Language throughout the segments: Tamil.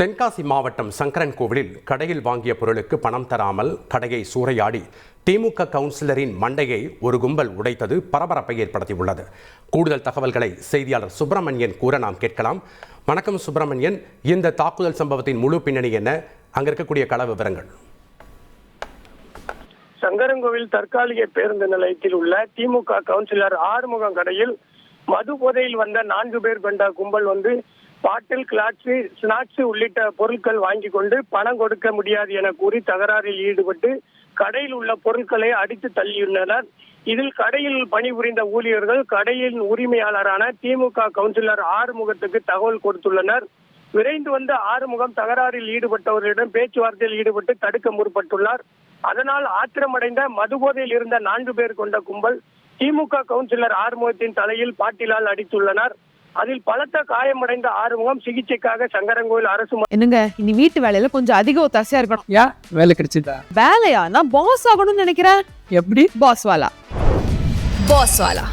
தென்காசி மாவட்டம் சங்கரன் கோவிலில் கடையில் வாங்கிய பொருளுக்கு பணம் தராமல் கடையை சூறையாடி திமுக கவுன்சிலரின் மண்டையை ஒரு கும்பல் உடைத்தது பரபரப்பை ஏற்படுத்தியுள்ளது. கூடுதல் தகவல்களை செய்தியாளர் சுப்பிரமணியன் கூற நாம் கேட்கலாம். வணக்கம் சுப்பிரமணியன். இந்த தாக்குதல் சம்பவத்தின் முழு பின்னணி என்ன? அங்க இருக்கக்கூடிய கள விவரங்கள். சங்கரன்கோவில் தற்காலிக பேருந்து நிலையத்தில் உள்ள திமுக கவுன்சிலர் ஆறுமுகம் கடையில் மது போதையில் வந்த நான்கு பேர் கொண்ட கும்பல் வந்து பாட்டில் கிளாட்ஸு ஸ்நாக்ஸ் உள்ளிட்ட பொருட்கள் வாங்கி கொண்டு பணம் கொடுக்க முடியாது என கூறி தகராறில் ஈடுபட்டு கடையில் உள்ள பொருட்களை அடித்து தள்ளியுள்ளனர். இதில் கடையில் பணிபுரிந்த ஊழியர்கள் கடையின் உரிமையாளரான திமுக கவுன்சிலர் ஆறுமுகத்துக்கு தகவல் கொடுத்துள்ளனர். விரைந்து வந்த ஆறுமுகம் தகராறில் ஈடுபட்டவர்களிடம் பேச்சுவார்த்தையில் ஈடுபட்டு தடுக்க முற்பட்டுள்ளார். அதனால் ஆத்திரமடைந்த மதுபோதையில் இருந்த நான்கு பேர் கொண்ட கும்பல் திமுக கவுன்சிலர் ஆறுமுகத்தின் தலையில் பாட்டிலால் அடித்துள்ளனர். அதில் பலத்த காயமடைந்த ஆறுமுகம் சிகிச்சைக்காக சங்கரங்கோயில் அரசு என்னங்க இனி வீட்டு வேலையில கொஞ்சம் அதிக ஒத்தாசையா இருக்கணும். ஏன் வேலை கிடைச்சதா? வேலையா நான் பாஸ் ஆகணும்னு நினைக்கிறேன் எப்படி? பாஸ் வாலா Boss Wala.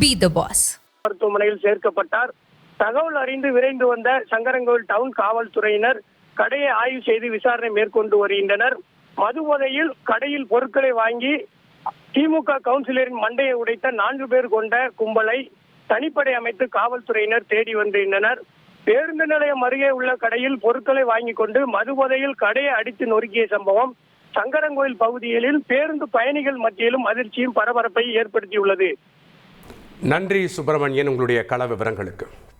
Be the boss. மருத்துவமனையில் சேர்க்கப்பட்டார். தகவல் அறிந்து விரைந்து வந்த சங்கரங்கோவில் டவுன் காவல்துறையினர் கடையை ஆய்வு செய்து விசாரணை மேற்கொண்டு வருகின்றனர். மதுபோதையில் கடையில் பொருட்களை வாங்கி திமுக கவுன்சிலரின் மண்டையை உடைத்த நான்கு பேர் கொண்ட கும்பலை தனிப்படை அமைத்து காவல்துறையினர் தேடி வந்திருந்தனர். பேருந்து நிலையம் அருகே உள்ள கடையில் பொருட்களை வாங்கி கொண்டு மதுபோதையில் கடையை அடித்து நொறுக்கிய சம்பவம் சங்கரங்கோயில் பகுதிகளில் பேருந்து பயணிகள் மத்தியிலும் அதிர்ச்சியும் பரபரப்பை ஏற்படுத்தியுள்ளது. நன்றி சுப்பிரமணியன் உங்களுடைய கள விவரங்களுக்கு.